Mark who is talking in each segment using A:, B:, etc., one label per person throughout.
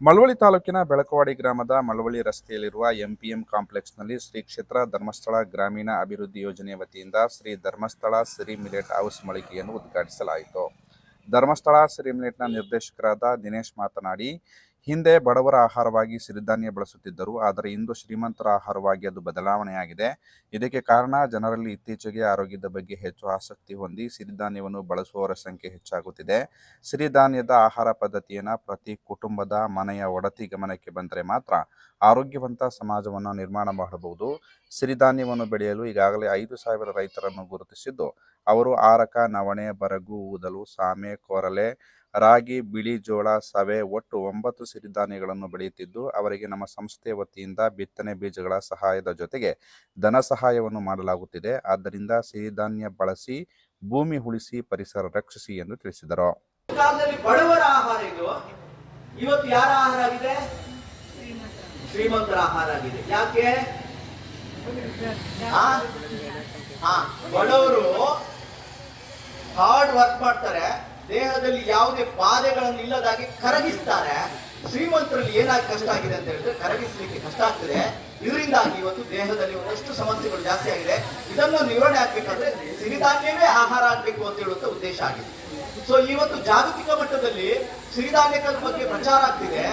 A: ಮಳವಳ್ಳಿ ತಾಲೂಕಿನ ಬೆಳಕವಾಡಿ ಗ್ರಾಮದ ಮಳವಳ್ಳಿ ರಸ್ತೆಯಲ್ಲಿರುವ ಎಂಪಿಎಂ ಕಾಂಪ್ಲೆಕ್ಸ್ನಲ್ಲಿ ಶ್ರೀ ಕ್ಷೇತ್ರ ಧರ್ಮಸ್ಥಳ ಗ್ರಾಮೀಣ ಅಭಿವೃದ್ಧಿ ಯೋಜನೆ ವತಿಯಿಂದ ಶ್ರೀ ಧರ್ಮಸ್ಥಳ ಸಿರಿ ಮಿಲೆಟ್ ಹೌಸ್ ಮಳಿಗೆಯನ್ನು ಉದ್ಘಾಟಿಸಲಾಯಿತು. ಧರ್ಮಸ್ಥಳ ಸಿರಿ ಮಿಲೆಟ್ನ ನಿರ್ದೇಶಕರಾದ ದಿನೇಶ್ ಮಾತನಾಡಿ ಹಿಂದೆ ಬಡವರ ಆಹಾರವಾಗಿ ಸಿರಿಧಾನ್ಯ ಬಳಸುತ್ತಿದ್ದರು, ಆದರೆ ಇಂದು ಶ್ರೀಮಂತರ ಆಹಾರವಾಗಿ ಅದು ಬದಲಾವಣೆಯಾಗಿದೆ. ಇದಕ್ಕೆ ಕಾರಣ, ಜನರಲ್ಲಿ ಇತ್ತೀಚೆಗೆ ಆರೋಗ್ಯದ ಬಗ್ಗೆ ಹೆಚ್ಚು ಆಸಕ್ತಿ ಹೊಂದಿ ಸಿರಿಧಾನ್ಯವನ್ನು ಬಳಸುವವರ ಸಂಖ್ಯೆ ಹೆಚ್ಚಾಗುತ್ತಿದೆ. ಸಿರಿಧಾನ್ಯದ ಆಹಾರ ಪದ್ಧತಿಯನ್ನು ಪ್ರತಿ ಕುಟುಂಬದ ಮನೆಯ ಒಡತಿ ಗಮನಕ್ಕೆ ಬಂದರೆ ಮಾತ್ರ ಆರೋಗ್ಯವಂತ ಸಮಾಜವನ್ನು ನಿರ್ಮಾಣ ಮಾಡಬಹುದು. ಸಿರಿಧಾನ್ಯವನ್ನು ಬೆಳೆಯಲು ಈಗಾಗಲೇ ಐದು ಸಾವಿರ ರೈತರನ್ನು ಗುರುತಿಸಿದ್ದು, ಅವರು ಆರಕ, ನವಣೆ, ಬರಗು, ಊದಲು, ಸಾಮೆ, ಕೊರಲೆ ರಾಗಿ, ಬಿಳಿ ಜೋಳ, ಸವೆ ಒಟ್ಟು ಒಂಬತ್ತು ಸಿರಿಧಾನ್ಯಗಳನ್ನು ಬೆಳೆಯುತ್ತಿದ್ದು, ಅವರಿಗೆ ನಮ್ಮ ಸಂಸ್ಥೆ ವತಿಯಿಂದ ಬಿತ್ತನೆ ಬೀಜಗಳ ಸಹಾಯದ ಜೊತೆಗೆ ಧನ ಸಹಾಯವನ್ನು ಮಾಡಲಾಗುತ್ತಿದೆ. ಆದ್ದರಿಂದ ಸಿರಿಧಾನ್ಯ ಬಳಸಿ, ಭೂಮಿ ಉಳಿಸಿ, ಪರಿಸರ ರಕ್ಷಿಸಿ ಎಂದು ತಿಳಿಸಿದರು.
B: ಬಡವರ ಆಹಾರ ಇದು. ಇವತ್ತು ಯಾರ ಆಹಾರ ಆಗಿದೆ? ಶ್ರೀಮಂತರ ಆಹಾರ ಆಗಿದೆ. ಯಾಕೆ? ಬಡವರು ಹಾರ್ಡ್ ವರ್ಕ್ ಮಾಡ್ತಾರೆ. ದೇಹದಲ್ಲಿ ಯಾವುದೇ ಬಾಧೆಗಳನ್ನು ಇಲ್ಲದಾಗಿ ಕರಗಿಸ್ತಾರೆ. ಶ್ರೀಮಂತರಲ್ಲಿ ಏನಾಗಿ ಕಷ್ಟ ಆಗಿದೆ ಅಂತ ಹೇಳಿದ್ರೆ ಕರಗಿಸ್ಲಿಕ್ಕೆ ಕಷ್ಟ ಆಗ್ತದೆ. ಇದರಿಂದಾಗಿ ಇವತ್ತು ದೇಹದಲ್ಲಿ ಒಂದಷ್ಟು ಸಮಸ್ಯೆಗಳು ಜಾಸ್ತಿ ಆಗಿದೆ. ಇದನ್ನು ನಿವಾರಣೆ ಆಗ್ಬೇಕಾದ್ರೆ ಸಿರಿಧಾನ್ಯವೇ ಆಹಾರ ಆಗ್ಬೇಕು ಅಂತ ಹೇಳುವಂತ ಉದ್ದೇಶ ಆಗಿದೆ. ಸೊ ಇವತ್ತು ಜಾಗತಿಕ ಮಟ್ಟದಲ್ಲಿ ಸಿರಿಧಾನ್ಯಗಳ ಬಗ್ಗೆ ಪ್ರಚಾರ ಆಗ್ತಿದೆ.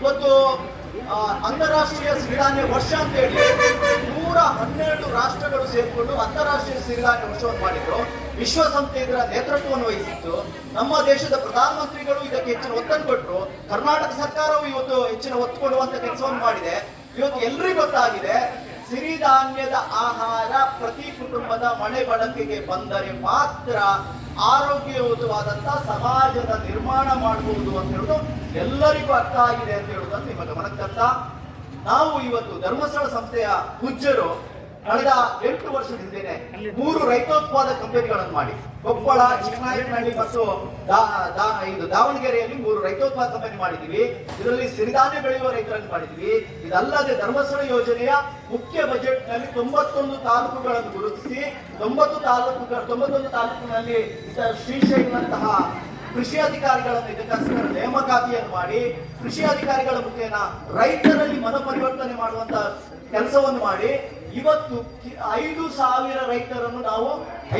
B: ಇವತ್ತು ಅಂತಾರಾಷ್ಟ್ರೀಯ ಸಿರಿಧಾನ್ಯ ವರ್ಷ ಅಂತ ಹೇಳಿ ನೂರ ಹನ್ನೆರಡು ರಾಷ್ಟ್ರಗಳು ಸೇರಿಕೊಂಡು ಅಂತಾರಾಷ್ಟ್ರೀಯ ಸಿರಿಧಾನ್ಯ ವರ್ಷವನ್ನು ಮಾಡಿದ್ರು. ವಿಶ್ವಸಂಸ್ಥೆ ಇದರ ನೇತೃತ್ವವನ್ನು ವಹಿಸಿತ್ತು. ನಮ್ಮ ದೇಶದ ಪ್ರಧಾನಮಂತ್ರಿಗಳು ಇದಕ್ಕೆ ಹೆಚ್ಚಿನ ಒತ್ತನ್ನು ಕೊಟ್ಟರು ಕರ್ನಾಟಕ ಸರ್ಕಾರವು ಇವತ್ತು ಹೆಚ್ಚಿನ ಒತ್ತು ಕೊಡುವಂತ ಕೆಲಸವನ್ನು ಮಾಡಿದೆ. ಇವತ್ತು ಎಲ್ರಿಗೂ ಗೊತ್ತಾಗಿದೆ, ಸಿರಿಧಾನ್ಯದ ಆಹಾರ ಪ್ರತಿ ಕುಟುಂಬದ ಮನೆ ಬಳಕೆಗೆ ಬಂದರೆ ಮಾತ್ರ ಆರೋಗ್ಯಯುತವಾದಂತ ಸಮಾಜದ ನಿರ್ಮಾಣ ಮಾಡಬಹುದು ಅಂತ ಹೇಳುದು ಎಲ್ಲರಿಗೂ ಅರ್ಥ ಆಗಿದೆ ಅಂತ ಹೇಳುವುದನ್ನು ನಿಮ್ಮ ಗಮನಕ್ಕೆ ನಾವು ಇವತ್ತು ಧರ್ಮಸ್ಥಳ ಸಂಸ್ಥೆಯ ಪೂಜ್ಯರು ಕಳೆದ ಎಂಟು ವರ್ಷದ ಹಿಂದೆನೆ ಮೂರು ರೈತೋತ್ಪಾದ ಕಂಪನಿಗಳನ್ನು ಮಾಡಿ. ಕೊಪ್ಪಳ ಚಿಕ್ಕನಾಯಕನಹಳ್ಳಿ ಮತ್ತು ಇದು ದಾವಣಗೆರೆಯಲ್ಲಿ ಮೂರು ರೈತೋತ್ಪಾದ ಕಂಪನಿ ಮಾಡಿದೀವಿ ಇದರಲ್ಲಿ ಸಿರಿಧಾನ್ಯ ಬೆಳೆಯುವ ರೈತರನ್ನು ಮಾಡಿದೀವಿ ಇದಲ್ಲದೆ ಧರ್ಮಸ್ಥಳ ಯೋಜನೆಯ ಮುಖ್ಯ ಬಜೆಟ್ನಲ್ಲಿ ತೊಂಬತ್ತೊಂದು ತಾಲೂಕುಗಳನ್ನು ಗುರುತಿಸಿ ತೊಂಬತ್ತು ತಾಲೂಕು ತೊಂಬತ್ತೊಂದು ತಾಲೂಕಿನಲ್ಲಿ ಶ್ರೀಶೈಲಂತಹ ಕೃಷಿ ಅಧಿಕಾರಿಗಳನ್ನು ಇದಕ್ಕೋಸ್ಕರ ನೇಮಕಾತಿಯನ್ನು ಮಾಡಿ ಕೃಷಿ ಅಧಿಕಾರಿಗಳ ಮುಖೇನ ರೈತರಲ್ಲಿ ಮನಪರಿವರ್ತನೆ ಮಾಡುವಂತ ಕೆಲಸವನ್ನು ಮಾಡಿ ಇವತ್ತು ಐದು ಸಾವಿರ ರೈತರನ್ನು ನಾವು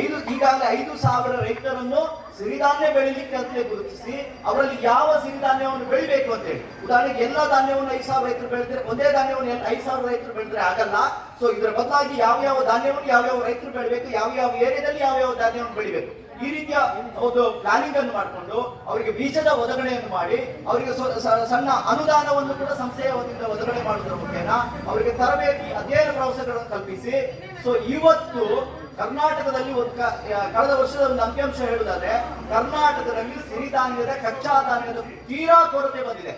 B: ಐದು, ಈಗಾಗಲೇ ಐದು ಸಾವಿರ ರೈತರನ್ನು ಸಿರಿಧಾನ್ಯ ಬೆಳಿಲಿಕ್ಕೆ ಅಂತಲೇ ಗುರುತಿಸಿ, ಅವರಲ್ಲಿ ಯಾವ ಸಿರಿಧಾನ್ಯವನ್ನು ಬೆಳಿಬೇಕು ಅಂತೇಳಿ ಉದಾಹರಣೆಗೆ ಎಲ್ಲ ಧಾನ್ಯವನ್ನು ಐದು ಸಾವಿರ ರೈತರು ಬೆಳೆದ್ರೆ, ಒಂದೇ ಧಾನ್ಯವನ್ನು ಐದು ಸಾವಿರ ರೈತರು ಬೆಳೆದ್ರೆ ಆಗಲ್ಲ. ಸೊ ಇದರ ಬದಲಾಗಿ ಯಾವ ಯಾವ ಧಾನ್ಯವನ್ನು ಯಾವ ಯಾವ ರೈತರು ಬೆಳಿಬೇಕು, ಯಾವ ಯಾವ ಏರಿಯಾದಲ್ಲಿ ಯಾವ ಯಾವ ಧಾನ್ಯವನ್ನು ಬೆಳಿಬೇಕು. ಈ ರೀತಿಯ ಒಂದು ಪ್ಲಾನಿಂಗ್ ಅನ್ನು ಮಾಡಿಕೊಂಡು ಅವರಿಗೆ ಬೀಜದ ಒದಗಣೆಯನ್ನು ಮಾಡಿ ಅವರಿಗೆ ಸಣ್ಣ ಅನುದಾನವನ್ನು ಕೂಡ ಸಂಸ್ಥೆಯ ವತಿಯಿಂದ ಒದಗಣೆ ಮಾಡುವುದರ ಮುಖೇನ ಅವರಿಗೆ ತರಬೇತಿ, ಅಧ್ಯಯನ ಪ್ರವಾಸಗಳನ್ನು ಕಲ್ಪಿಸಿ. ಸೊ ಇವತ್ತು ಕರ್ನಾಟಕದಲ್ಲಿ ಒಂದು ಕಳೆದ ವರ್ಷದ ಒಂದು ಅಂಕಿಅಂಶ ಹೇಳುವುದಾದ್ರೆ, ಕರ್ನಾಟಕದಲ್ಲಿ ಸಿರಿಧಾನ್ಯದ ಕಚ್ಚಾ ಧಾನ್ಯದ ತೀರಾ ಕೊರತೆ ಬಂದಿದೆ.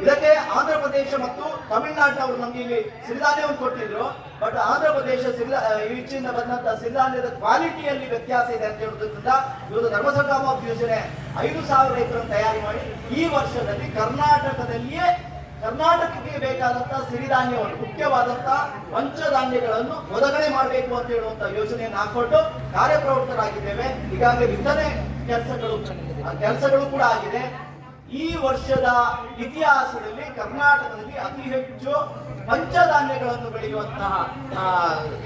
B: ಇದಕ್ಕೆ ಆಂಧ್ರ ಪ್ರದೇಶ ಮತ್ತು ತಮಿಳುನಾಡಿನವರು ನಮ್ಗೆ ಇಲ್ಲಿ ಸಿರಿಧಾನ್ಯವನ್ನು ಕೊಟ್ಟಿದ್ರು. ಬಟ್ ಆಂಧ್ರ ಪ್ರದೇಶ ಸಿರಿಧಾ ಈಚಿಂದ ಬಂದಂತ ಸಿರಿಧಾನ್ಯದ ಕ್ವಾಲಿಟಿಯಲ್ಲಿ ವ್ಯತ್ಯಾಸ ಇದೆ ಅಂತ ಹೇಳುವುದರಿಂದ ಇವತ್ತು ಧರ್ಮಸಂಗ್ರಾಮ ಯೋಜನೆ ಐದು ಸಾವಿರ ರೈತರನ್ನು ತಯಾರಿ ಮಾಡಿ ಈ ವರ್ಷದಲ್ಲಿ ಕರ್ನಾಟಕದಲ್ಲಿಯೇ, ಕರ್ನಾಟಕಕ್ಕೆ ಬೇಕಾದಂತಹ ಸಿರಿಧಾನ್ಯವನ್ನು ಮುಖ್ಯವಾದಂತಹ ಪಂಚಧಾನ್ಯಗಳನ್ನು ಒದಗಣೆ ಮಾಡಬೇಕು ಅಂತ ಹೇಳುವಂತ ಯೋಜನೆಯನ್ನು ಹಾಕೊಂಡು ಕಾರ್ಯಪ್ರವೃತ್ತರಾಗಿದ್ದೇವೆ. ಈಗಾಗಲೇ ವಿತ್ತನೆ ಕೆಲಸಗಳು ಕೆಲಸಗಳು ಕೂಡ ಆಗಿದೆ. ವರ್ಷದ ಇತಿಹಾಸದಲ್ಲಿ ಕರ್ನಾಟಕದಲ್ಲಿ ಅತಿ ಹೆಚ್ಚು ಪಂಚಧಾನ್ಯಗಳನ್ನು ಬೆಳೆಯುವಂತಹ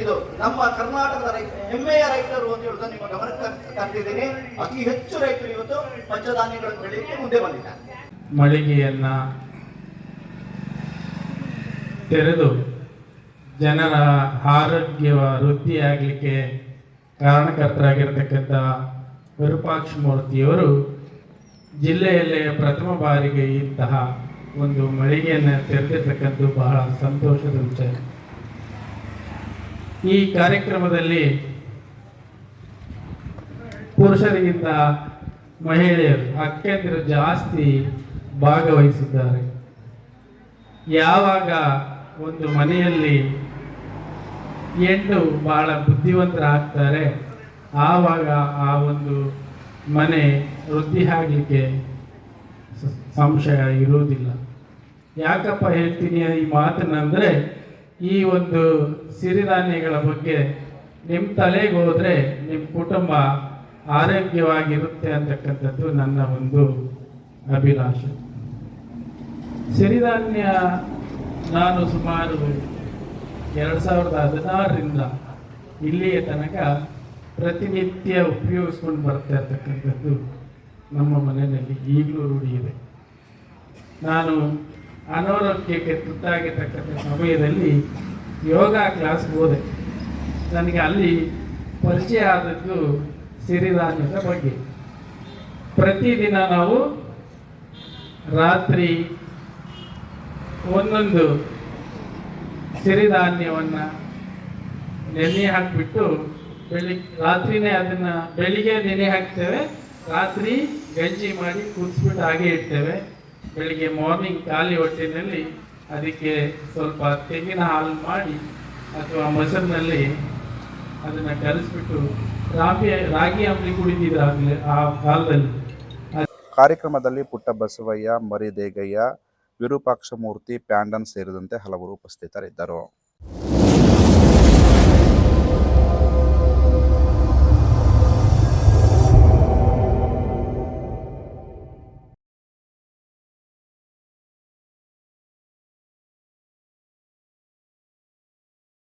B: ಇದು ನಮ್ಮ ಕರ್ನಾಟಕದ ರೈತ, ಹೆಮ್ಮೆಯ ರೈತರು ಅಂತ ಹೇಳುವುದನ್ನು ನಿಮ್ಮ ಗಮನಕ್ಕೆ ತಂದಿದ್ದೇನೆ ಅತಿ ಹೆಚ್ಚು ರೈತರು ಇವತ್ತು ಪಂಚಧಾನ್ಯಗಳನ್ನು ಬೆಳೆಯಲಿಕ್ಕೆ ಮುಂದೆ ಬಂದಿದ್ದಾರೆ.
C: ಮಳಿಗೆಯನ್ನ ತೆರೆದು ಜನರ ಆರೋಗ್ಯ ವೃದ್ಧಿಯಾಗಲಿಕ್ಕೆ ಕಾರಣಕರ್ತರಾಗಿರ್ತಕ್ಕಂಥ ವಿರೂಪಾಕ್ಷ ಮೂರ್ತಿಯವರು ಜಿಲ್ಲೆಯಲ್ಲೇ ಪ್ರಥಮ ಬಾರಿಗೆ ಇಂತಹ ಒಂದು ಮಳಿಗೆಯನ್ನು ತೆರೆದಿರ್ತಕ್ಕಂಥದ್ದು ಬಹಳ ಸಂತೋಷದ ವಿಚಾರ. ಈ ಕಾರ್ಯಕ್ರಮದಲ್ಲಿ ಪುರುಷರಿಗಿಂತ ಮಹಿಳೆಯರು ಅಕ್ಕಂದಿರು ಜಾಸ್ತಿ ಭಾಗವಹಿಸಿದ್ದಾರೆ. ಯಾವಾಗ ಒಂದು ಮನೆಯಲ್ಲಿ ಎಂಟು ಬಹಳ ಬುದ್ಧಿವಂತರಾಗ್ತಾರೆ, ಆವಾಗ ಆ ಒಂದು ಮನೆ ವೃದ್ಧಿ ಆಗಲಿಕ್ಕೆ ಸಂಶಯ ಇರುವುದಿಲ್ಲ. ಯಾಕಪ್ಪ ಹೇಳ್ತೀನಿ ಈ ಮಾತನ್ನಂದರೆ ಈ ಒಂದು ಸಿರಿಧಾನ್ಯಗಳ ಬಗ್ಗೆ ನಿಮ್ಮ ತಲೆಗೆ ಹೋದರೆ ನಿಮ್ಮ ಕುಟುಂಬ ಆರೋಗ್ಯವಾಗಿರುತ್ತೆ ಅಂತಕ್ಕಂಥದ್ದು ನನ್ನ ಒಂದು ಅಭಿಲಾಷೆ. ಸಿರಿಧಾನ್ಯ ನಾನು ಸುಮಾರು ಎರಡು ಸಾವಿರದ ಹದಿನಾರರಿಂದ ಇಲ್ಲಿಯ ತನಕ ಪ್ರತಿನಿತ್ಯ ಉಪಯೋಗಿಸ್ಕೊಂಡು ಬರ್ತಾ ಇರ್ತಕ್ಕಂಥದ್ದು ನಮ್ಮ ಮನೆಯಲ್ಲಿ ಈಗಲೂ ರೂಢಿ ಇದೆ. ನಾನು ಅನಾರೋಗ್ಯಕ್ಕೆ ತುತ್ತಾಗಿರ್ತಕ್ಕಂಥ ಸಮಯದಲ್ಲಿ ಯೋಗ ಕ್ಲಾಸ್ಗೆ ಹೋದೆ ನನಗೆ ಅಲ್ಲಿ ಪರಿಚಯ ಆದದ್ದು ಸಿರಿಧಾನ್ಯದ ಬಗ್ಗೆ. ಪ್ರತಿದಿನ ನಾವು ರಾತ್ರಿ ಒಂದೊಂದು ಸಿರಿಧಾನ್ಯವನ್ನು ನೆನೆ ಹಾಕಿಬಿಟ್ಟು ಬೆಳಿಗ್ಗೆ ರಾತ್ರಿನೇ ಅದನ್ನು ಬೆಳಿಗ್ಗೆ ನೆನೆ ಹಾಕ್ತೇವೆ. ರಾತ್ರಿ ಗಂಜಿ ಮಾಡಿ ಕುದಿಸ್ಬಿಟ್ಟು ಹಾಗೆ ಇಡ್ತೇವೆ ಬೆಳಿಗ್ಗೆ ಮಾರ್ನಿಂಗ್ ಖಾಲಿ ಹೊಟ್ಟೆನಲ್ಲಿ ಅದಕ್ಕೆ ಸ್ವಲ್ಪ ತೆಂಗಿನ ಹಾಲು ಮಾಡಿ ಅಥವಾ ಮೊಸರಿನಲ್ಲಿ ಅದನ್ನು ಕಲಿಸ್ಬಿಟ್ಟು ರಾಗಿ ರಾಗಿ ಅಂಬಲಿ ಕುಡಿದಿದ್ದಾಗಲೇ ಆ ಕಾಲದಲ್ಲಿ?
A: ಕಾರ್ಯಕ್ರಮದಲ್ಲಿ ಪುಟ್ಟ ಬಸವಯ್ಯ ಮರಿದೇಗಯ್ಯ, ವಿರೂಪಾಕ್ಷಮೂರ್ತಿ, ಪ್ಯಾಂಡನ್ ಸೇರಿದಂತೆ ಹಲವರು ಉಪಸ್ಥಿತರಿದ್ದರು.